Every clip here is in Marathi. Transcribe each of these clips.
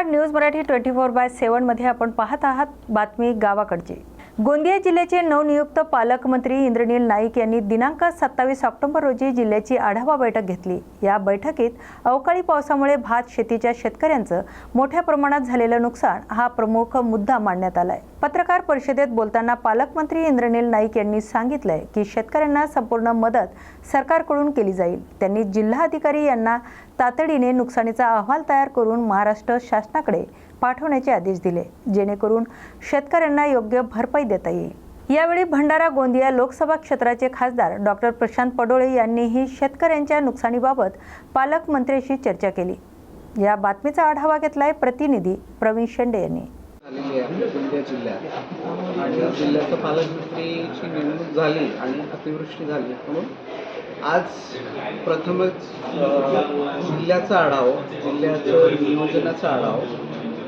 नमस्कार news Marathi twenty four by सेवनमध्ये आपण पाहत आहात बातमी गावाकडची. गोंदिया जिल्ह्याचे नवनियुक्त पालकमंत्री इंद्रनील नाईक यांनी दिनांक सत्तावीस ऑक्टोबर रोजी जिल्ह्याची आढावा बैठक घेतली. या बैठकीत अवकाळी पावसामुळे भात शेतीच्या शेतकऱ्यांचं मोठ्या प्रमाणात झालेलं नुकसान हा प्रमुख मुद्दा मांडण्यात आलाय. पत्रकार परिषदेत बोलताना पालकमंत्री इंद्रनील नाईक यांनी सांगितलंय की शेतकऱ्यांना संपूर्ण मदत सरकारकडून केली जाईल. त्यांनी जिल्हाधिकारी यांना तातडीने नुकसानीचा अहवाल तयार करून महाराष्ट्र शासनाकडे पाठवण्याचे आदेश दिले जेणेकरून शेतकऱ्यांना योग्य भरपाई देता येईल. यावेळी भंडारा गोंदिया लोकसभा क्षेत्राचे खासदार डॉक्टर प्रशांत पडोळे यांनीही शेतकऱ्यांच्या नुकसानीबाबत पालकमंत्र्यांशी चर्चा केली. या बातमीचा आढावा घेतलाय प्रतिनिधी प्रवीण शेंडे यांनी. गोंदिया जिल्ह्यात. आणि जिल्ह्याचं पालकमंत्रीची नेमणूक झाली आणि अतिवृष्टी झाली. म्हणून आज प्रथमच जिल्ह्याचा आढावा जिल्ह्याचं नियोजनाचा आढावा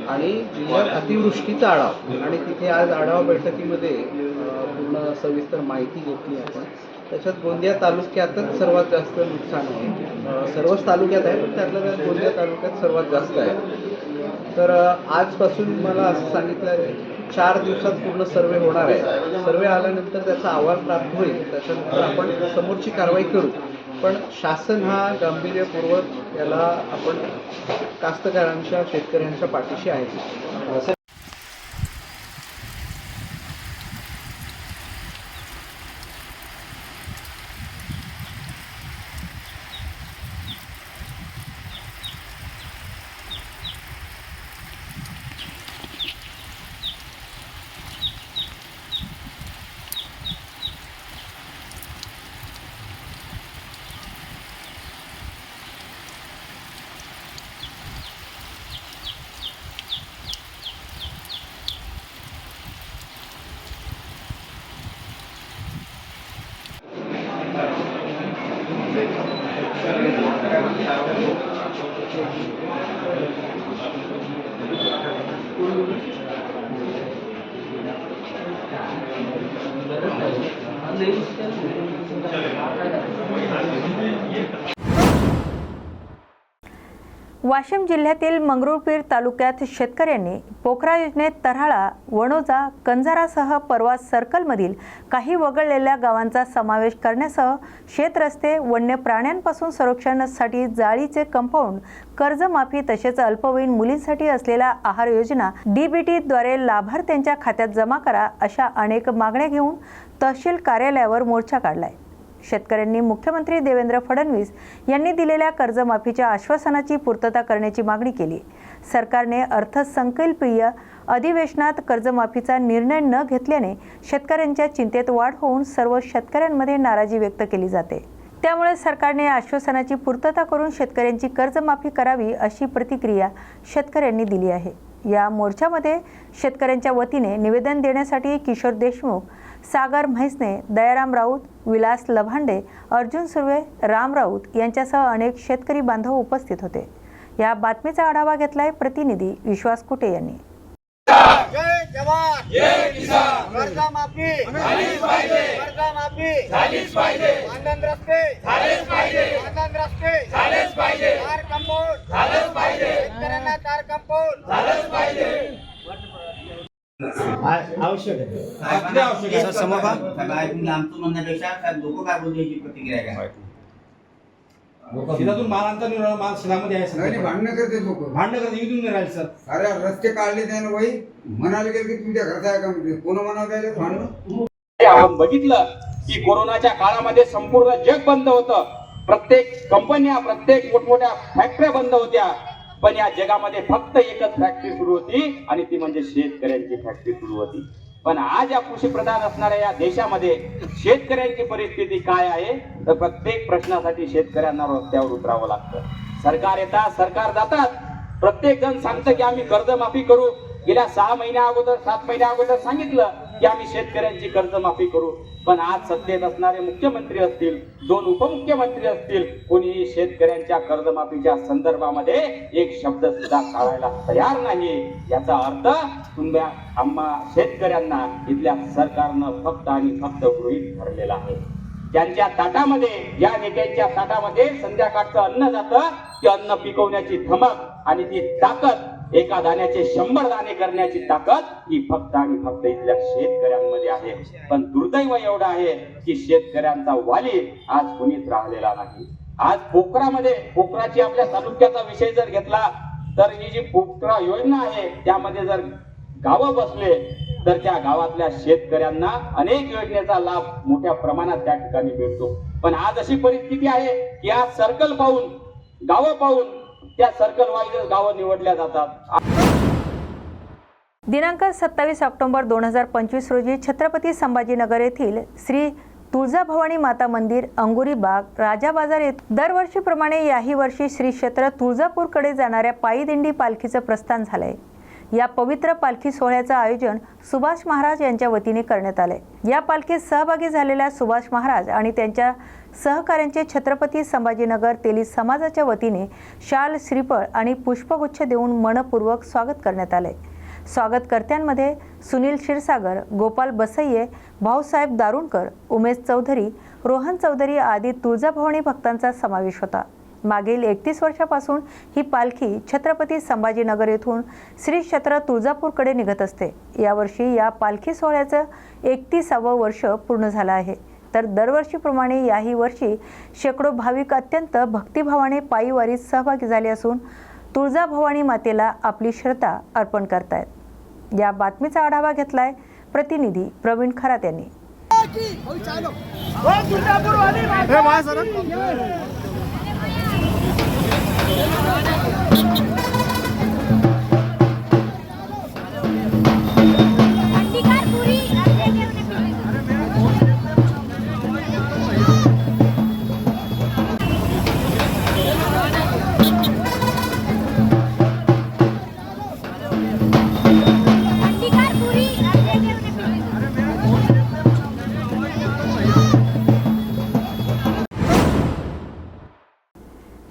आणि जिल्ह्यात अतिवृष्टीचा आढावा. आणि तिथे आज आढावा बैठकीमध्ये पूर्ण सविस्तर माहिती घेतली आपण. त्याच्यात गोंदिया तालुक्यातच सर्वात जास्त नुकसान आहे. सर्वच तालुक्यात आहे पण त्यातल्या त्यात गोंदिया तालुक्यात सर्वात जास्त आहे. तर आजपासून मला असं सांगितलं आहे चार दिवसात पूर्ण सर्वे होणार आहे. सर्वे आल्यानंतर त्याचा अहवाल प्राप्त होईल. त्याच्यानंतर आपण समोरची कारवाई करू. पण शासन हा गांभीर्यपूर्वक याला आपण कास्तकारांच्या शेतकऱ्यांच्या पाठीशी आहे. वाशिम जिल्ह्यातील मंगरुळपीर तालुक्यात शेतकऱ्यांनी पोखरा योजनेत तऱ्हाळा वणोजा कंजारासह परवा सर्कलमधील काही वगळलेल्या गावांचा समावेश करण्यासह शेतरस्ते वन्य प्राण्यांपासून संरक्षणासाठी जाळीचे कंपाऊंड कर्जमाफी तसेच अल्पवयीन मुलींसाठी असलेल्या आहार योजना डीबीटीद्वारे लाभार्थ्यांच्या खात्यात जमा करा अशा अनेक मागण्या घेऊन तहसील कार्यालयावर मोर्चा काढलाय. शेतकऱ्यांनी मुख्यमंत्री देवेंद्र फडणवीस यांनी दिलेल्या कर्जमाफीच्या आश्वासनाची पूर्तता करण्याची मागणी केली. सरकारने अर्थसंकल्पीय अधिवेशनात कर्जमाफीचा निर्णय न घेतल्याने शेतकऱ्यांच्या चिंतेत वाढ होऊन सर्व शेतकऱ्यांमध्ये नाराजी व्यक्त केली जाते. त्यामुळे सरकारने आश्वासनाची पूर्तता करून शेतकऱ्यांची कर्जमाफी करावी अशी प्रतिक्रिया शेतकऱ्यांनी दिली आहे. या मोर्चामध्ये शेतकऱ्यांच्या वतीने निवेदन देण्यासाठी किशोर देशमुख सागर म्हैसने दयाराम राऊत विलास लभांडे अर्जुन सुर्वे राम राऊत यांच्यासह अनेक शेतकरी बांधव उपस्थित होते. या बातमीचा आढावा घेतलाय प्रतिनिधी विश्वास कुटे यांनी. जय जवान। जय किसान। कर्जा माफी। झालीच पाहिजे। कर्जा माफी। झालीच पाहिजे। मानधन रस्ते। झालेच पाहिजे। मानधन रस्ते। झालेच पाहिजे। Car compound. झालंच पाहिजे। शेतकऱ्यांना कार कंपाऊंड। झालंच पाहिजे। आवश्यक आहे. समोर काय तुम्ही आमचं म्हणण्यापेक्षा लोक काय बोलतो याची प्रतिक्रिया काय? शेतातून माल आणता नाही राहिला, माल शेतामध्ये आहे नाही सर भांडणं करते लोक. भांडण करत इथून नाही राहील सर. अरे रस्ते काढले त्यानं बाई. म्हणाले गेले की तुमच्या घरचा आहे का म्हणजे? कोण म्हणावं राहिले भांडणं? हे आपण बघितलं की कोरोनाच्या काळामध्ये संपूर्ण जग बंद होतं. प्रत्येक कंपन्या प्रत्येक मोठमोठ्या फॅक्टऱ्या बंद होत्या. पण या जगामध्ये फक्त एकच फॅक्टरी सुरू होती आणि ती म्हणजे शेतकऱ्यांची फॅक्टरी सुरू होती. पण आज या कृषी प्रधान असणाऱ्या या देशामध्ये शेतकऱ्यांची परिस्थिती काय आहे तर प्रत्येक प्रश्नासाठी शेतकऱ्यांना रस्त्यावर उतरावं लागतं. सरकार येतात सरकार जातात. प्रत्येक जण सांगतं की आम्ही कर्जमाफी करू. गेल्या सहा महिन्या अगोदर सात महिन्या अगोदर सांगितलं की आम्ही शेतकऱ्यांची कर्जमाफी करू. पण आज सत्तेत असणारे मुख्यमंत्री असतील दोन उपमुख्यमंत्री असतील कोणीही शेतकऱ्यांच्या कर्जमाफीच्या संदर्भामध्ये एक शब्द सुद्धा काढायला तयार नाही. याचा अर्थ तुम्ही आम्हा शेतकऱ्यांना इथल्या सरकारनं फक्त आणि फक्त गृहीत धरलेला आहे. त्यांच्या ताटामध्ये या नेत्यांच्या ताटामध्ये संध्याकाळचं अन्न जातं ते अन्न पिकवण्याची धमक आणि ती ताकद एका दाण्याचे शंभर दाणे करण्याची ताकद ही फक्त आणि फक्त इथल्या शेतकऱ्यांमध्ये आहे. पण दुर्दैव एवढं आहे की शेतकऱ्यांचा वाली आज कुणीच राहिलेला नाही. आज पोखरामध्ये पोखराची आपल्या तालुक्याचा विषय जर घेतला तर ही जी पोखरा योजना आहे त्यामध्ये जर गावं बसले तर त्या गावातल्या शेतकऱ्यांना अनेक योजनेचा लाभ मोठ्या प्रमाणात त्या ठिकाणी मिळतो. पण आज अशी परिस्थिती आहे की आज सर्कल पाहून गावं पाहून त्या सर्कल वाईज गावं निवडल्या जातात. दिनांक सत्तावीस ऑक्टोबर दोन हजार पंचवीस रोजी छत्रपती संभाजीनगर येथील श्री तुळजाभवानी माता मंदिर अंगुरी बाग राजा बाजार येथे दरवर्षीप्रमाणे याही वर्षी श्री क्षेत्र तुळजापूरकडे जाणाऱ्या पायी दिंडी पालखीचं प्रस्थान झालंय. या पवित्र पालखी सोहळ्याचं आयोजन सुभाष महाराज यांच्या वतीने करण्यात आले या पालखीत सहभागी झालेल्या सुभाष महाराज आणि त्यांच्या सहकाऱ्यांचे छत्रपती संभाजीनगर तेली समाजाच्या वतीने शाल श्रीफळ आणि पुष्पगुच्छ देऊन मनपूर्वक स्वागत करण्यात आले स्वागतकर्त्यांमध्ये सुनील क्षीरसागर गोपाल बसय्ये भाऊसाहेब दारुणकर उमेश चौधरी रोहन चौधरी आदी तुळजाभवानी भक्तांचा समावेश होता. मागील एकतीस वर्षापासून ही पालखी छत्रपती संभाजीनगर येथून श्री क्षेत्र तुळजापूरकडे निघत असते. यावर्षी या पालखी सोहळ्याचं एकतीसावं वर्ष पूर्ण झालं आहे. तर दरवर्षीप्रमाणे याही वर्षी शेकडो भाविक अत्यंत भक्तिभावाने पायीवारीत सहभागी झाले असून तुळजाभवानी मातेला आपली श्रद्धा अर्पण करतायत. या बातमीचा आढावा घेतलाय प्रतिनिधी प्रवीण खरात यांनी.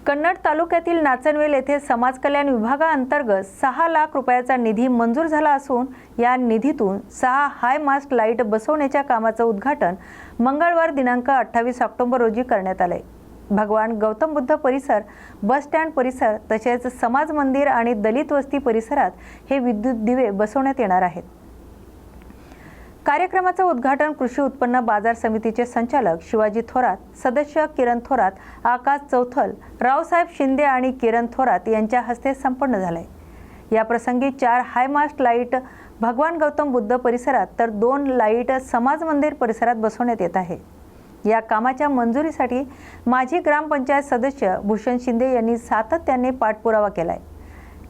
कन्नड तालुक्यातील नाचनवेल येथे समाज कल्याण विभागाअंतर्गत सहा लाख रुपयाचा निधी मंजूर झाला असून या निधीतून सहा हाय मास्ट लाइट बसवण्याच्या कामाचं उद्घाटन मंगळवार दिनांक अठ्ठावीस ऑक्टोबर रोजी करण्यात आले भगवान गौतम बुद्ध परिसर बस स्टँड परिसर तसेच समाज मंदिर आणि दलित वस्ती परिसरात हे विद्युत दिवे बसवण्यात येणार आहेत. कार्यक्रमाचं उद्घाटन कृषी उत्पन्न बाजार समितीचे संचालक शिवाजी थोरात सदस्य किरण थोरात आकाश चौथल रावसाहेब शिंदे आणि किरण थोरात यांच्या हस्ते संपन्न झालंय या प्रसंगी चार हायमास्ट लाइट भगवान गौतम बुद्ध परिसरात तर दोन लाइट समाज मंदिर परिसरात बसवण्यात येत आहे. या कामाच्या मंजुरीसाठी माजी ग्रामपंचायत सदस्य भूषण शिंदे यांनी सातत्याने पाठपुरावा केलाय.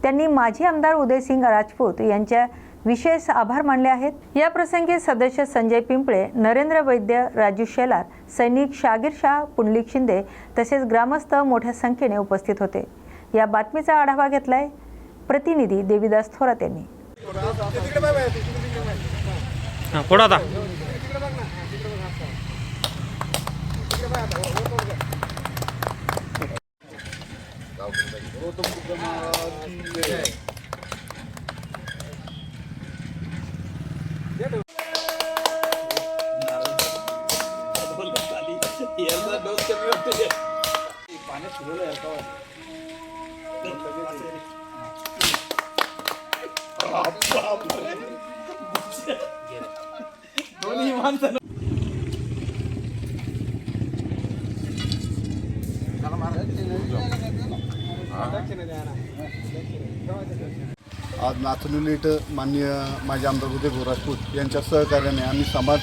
त्यांनी माजी आमदार उदयसिंग राजपूत यांच्या विशेष आभार मानले आहेत. या प्रसंगी सदस्य संजय पिंपळे नरेंद्र वैद्य राजू शेलार सैनिक शागीर शाह पुंडलिक शिंदे तसेच ग्रामस्थ मोठ्या संख्येने उपस्थित होते. या बातमीचा आढावा घेतलाय प्रतिनिधी देवीदास थोरात यांनी. आज नाचनुली इथं माननीय माझे आमदार उदय राजपूत यांच्या सहकार्याने आम्ही समाज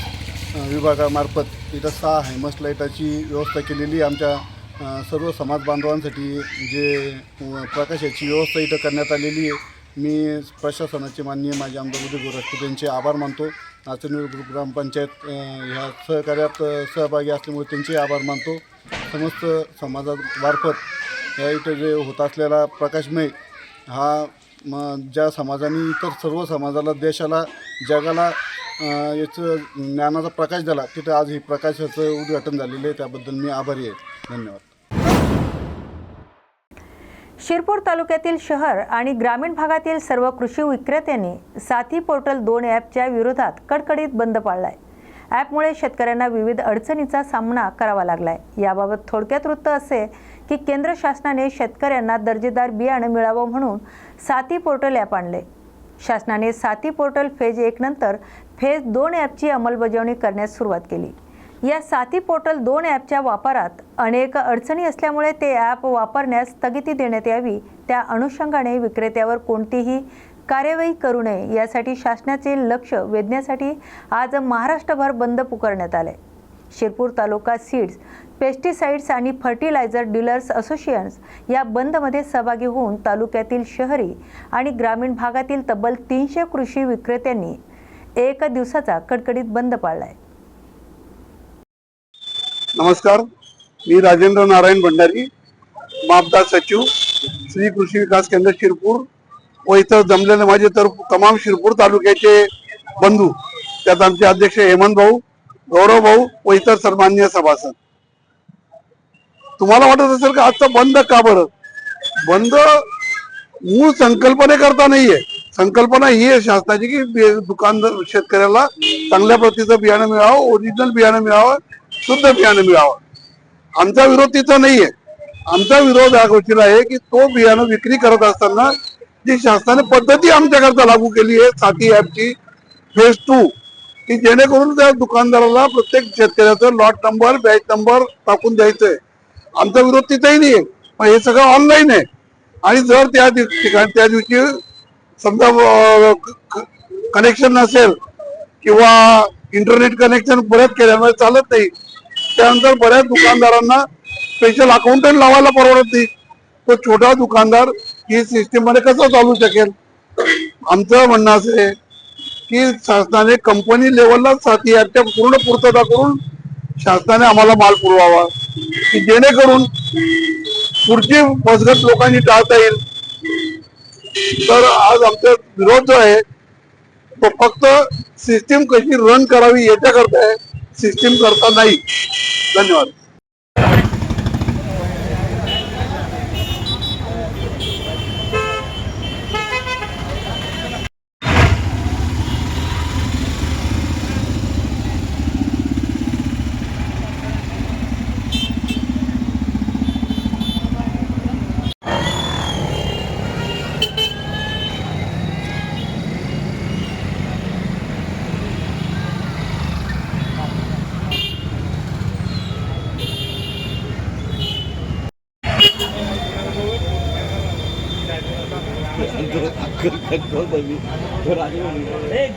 विभागामार्फत इथं सहा हायमस लाईटाची व्यवस्था केलेली आहे. आमच्या सर्व समाज बांधवांसाठी जे प्रकाशाची व्यवस्था इथं करण्यात आलेली आहे मी प्रशासनाचे माननीय माझे आमदार उदय राजपूत यांचे आभार मानतो नाचनूर ग्रामपंचायत ह्या सहकार्यात सहभागी असल्यामुळे त्यांचे आभार मानतो समस्त समाजामार्फत या इथं जे होत असलेला प्रकाशमय हा म ज्या समाजाने इतर सर्व समाजाला देशाला जगाला याचं ज्ञानाचा प्रकाश दिला तिथं आज ही प्रकाशाचं उद्घाटन झालेलं आहे. त्याबद्दल मी आभारी आहे. धन्यवाद. शिरपूर तालुक्यातील शहर आणि ग्रामीण भागातील सर्व कृषी विक्रेत्यांनी साथी पोर्टल दोन ॲपच्या विरोधात कडकडीत बंद पाळलाय ॲपमुळे शेतकऱ्यांना विविध अडचणीचा सामना करावा लागलाय. याबाबत थोडक्यात वृत्त असे की केंद्र शासनाने शेतकऱ्यांना दर्जेदार बियाणं मिळावं म्हणून साती पोर्टल ॲप आणले. शासनाने साती पोर्टल फेज एक नंतर फेज दोन ॲपची अंमलबजावणी करण्यास सुरुवात केली. या साती पोर्टल दोन ॲपच्या वापरात अनेक अडचणी असल्यामुळे ते ॲप वापरण्यास स्थगिती देण्यात यावी त्या अनुषंगाने विक्रेत्यावर कोणतीही कार्यवाही करू नये यासाठी शासनाचे लक्ष वेधण्यासाठी आज महाराष्ट्रभर बंद पुकारण्यात आले. शिरपूर तालुका सीड्स पेस्टिसाइड्स आणि फर्टिलायझर डीलर्स असोसिएशन्स या बंदमध्ये सहभागी होऊन तालुक्यातील शहरी आणि ग्रामीण भागातील तब्बल तीनशे कृषी विक्रेत्यांनी एक दिवसाचा कडकडीत बंद पाळलाय. नमस्कार मी राजेंद्र नारायण भंडारी मापदा सचिव श्री कृषी विकास केंद्र शिरपूर व इतर जमलेले माझे तर तमाम शिरपूर तालुक्याचे बंधू त्यात आमचे अध्यक्ष हेमंत भाऊ गौरव भाऊ व इतर सन्मान्य सभासद. तुम्हाला वाटत असेल का आजचा बंद का बरं? बंद मूळ संकल्पने करता नाहीये. संकल्पना ही आहे शासनाची की दुकानदार शेतकऱ्याला चांगल्या प्रतीचं बियाणं मिळावं ओरिजिनल बियाणं मिळावं शुद्ध बियाणं मिळावं. आमचा विरोध तिथं नाहीये. आमचा विरोध या गोष्टीला आहे की तो बियाणं विक्री करत असताना जी शासनाने पद्धती आमच्याकरता लागू केली आहे साथी ऍपची फेज टू की जेणेकरून त्या दुकानदाराला प्रत्येक शेतकऱ्याचं लॉट नंबर बॅच नंबर टाकून द्यायचंय. आमचा विरोध तिथेही नाही पण हे सगळं ऑनलाईन आहे. आणि जर त्या ठिकाणी त्या दिवशी समजा कनेक्शन नसेल किंवा इंटरनेट कनेक्शन बऱ्याच केल्यामुळे चालत नाही त्यानंतर बऱ्याच दुकानदारांना स्पेशल अकाउंटंट लावायला परवडत नाही. तो छोटा दुकानदार ही सिस्टीममध्ये कसं चालू शकेल? आमचं म्हणणं असं आहे की शासनाने कंपनी लेवलला साथी याच्या पूर्ण पूर्तता करून शासनाने आम्हाला माल पुरवावा. की जेणेकरून पुढची मजगत लोकांनी टाळता येईल. तर आज आमचा विरोध जो आहे तो फक्त सिस्टीम कशी रन करावी याच्याकरता आहे. सिस्टीम करता नाही. धन्यवाद.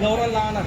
गौरव लहान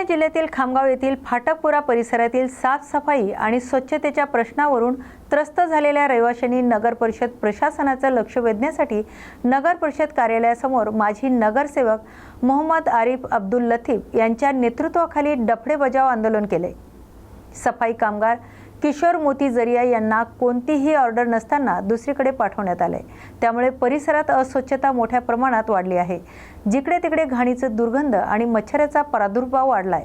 बुलढाणा जिल्ह्यातील खामगाव येथील फाटकपुरा परिसरातील साफसफाई आणि स्वच्छतेच्या प्रश्नावरून त्रस्त झालेल्या रहिवाशांनी नगर परिषद प्रशासनाचं लक्ष वेधण्यासाठी नगर परिषद कार्यालयासमोर माजी नगरसेवक मोहम्मद आरिफ अब्दुल लतीफ यांच्या नेतृत्वाखाली डफडे बजाव आंदोलन केले. सफाई कामगार किशोर मोती जरिया यांना कोणतीही ऑर्डर नसताना दुसरीकडे पाठवण्यात आले त्यामुळे परिसरात अस्वच्छता मोठ्या प्रमाणात वाढली आहे. जिकडे तिकडे घाणीचं दुर्गंध आणि मच्छराचा प्रादुर्भाव वाढलाय.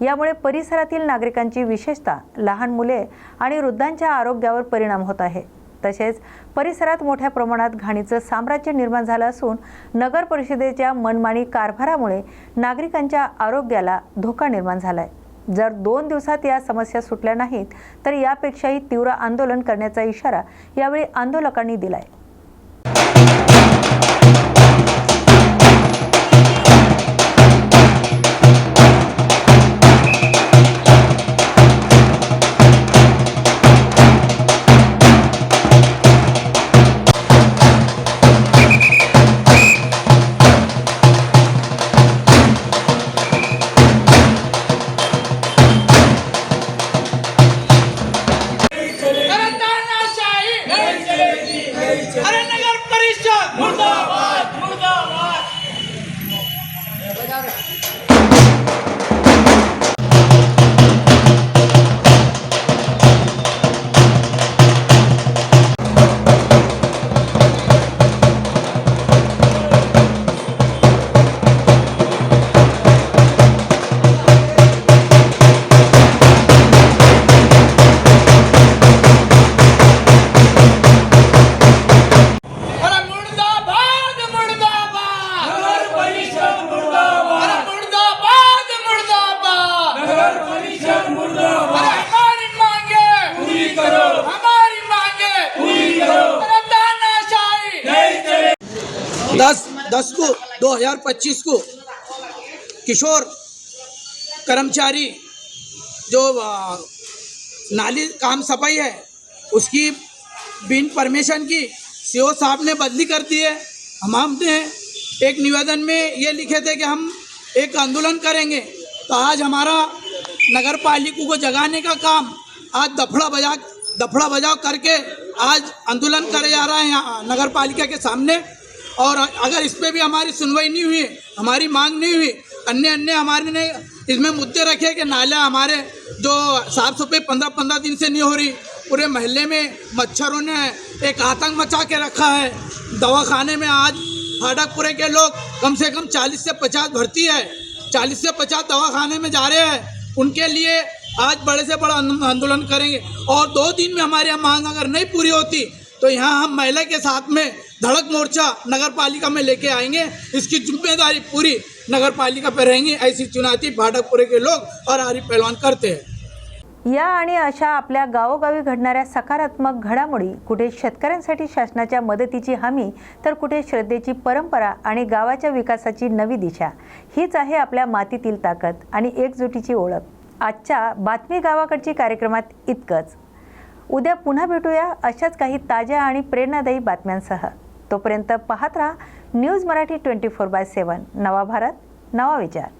यामुळे परिसरातील नागरिकांची विशेषतः लहान मुले आणि वृद्धांच्या आरोग्यावर परिणाम होत आहे. तसेच परिसरात मोठ्या प्रमाणात घाणीचं साम्राज्य निर्माण झालं असून नगर परिषदेच्या मनमानी कारभारामुळे नागरिकांच्या आरोग्याला धोका निर्माण झाला आहे जर दोन दिवसात या समस्या सुटल्या नाहीत तर यापेक्षाही तीव्र आंदोलन करण्याचा इशारा यावेळी आंदोलकांनी दिलाय. कर्मचारी, जो नाली काम सफ़ाई है, उसकी बिन परमिशन की सीओ साहब ने बदली कर दी है। हम हमने एक निवेदन में ये लिखे थे कि हम एक आंदोलन करेंगे तो आज हमारा नगर पालिका को जगाने का काम, आज दफड़ा बजा, दफड़ा बजाव करके आज आंदोलन करे जा रहा है यहाँ नगर पालिका के सामने। और अगर इस पर भी हमारी सुनवाई नहीं हुई, हमारी मांग नहीं हुई अन्य अन्य हमारे ने इसमें मुद्दे रखे कि नाला हमारे जो साफ़ सफ़ाई पंद्रह पंद्रह दिन से नहीं हो रही, पूरे महल्ले में मच्छरों ने एक आतंक मचा के रखा है। दवाखाने में आज फाटकपुरे के लोग कम से कम चालीस से पचास भर्ती है, चालीस से पचास दवाखाने में जा रहे हैं। उनके लिए आज बड़े से बड़ा आंदोलन करेंगे। और दो दिन में हमारी मांग अगर नहीं पूरी होती तो यहाँ हम महिला के साथ में धड़क मोर्चा नगर पालिका में लेके आएँगे। इसकी ज़िम्मेदारी पूरी नगर पालिका पर रहेंगी ऐसी चुनौती भाटकपुरे के लोग और आरिफ पहलवान करते हैं। या आणि अशा आपल्या गावोगावी घडणाऱ्या सकारात्मक घडामोडी कुठे शेतकऱ्यांसाठी शासनाच्या मदतीची हमी तर कुठे श्रद्धेची परंपरा आणि गावाच्या विकासाची नवी दिशा हीच आहे आपल्या मातीतील ताकद आणि एकजुटीची ओळख. आजच्या बातमी गावाकडची कार्यक्रमात इतकंच. उद्या पुन्हा भेटूया अशाच काही ताज्या आणि प्रेरणादायी बातम्यांसह. तोपर्यंत पाहत राहा news Marathi twenty four by seven. नवा भारत नवा विचार.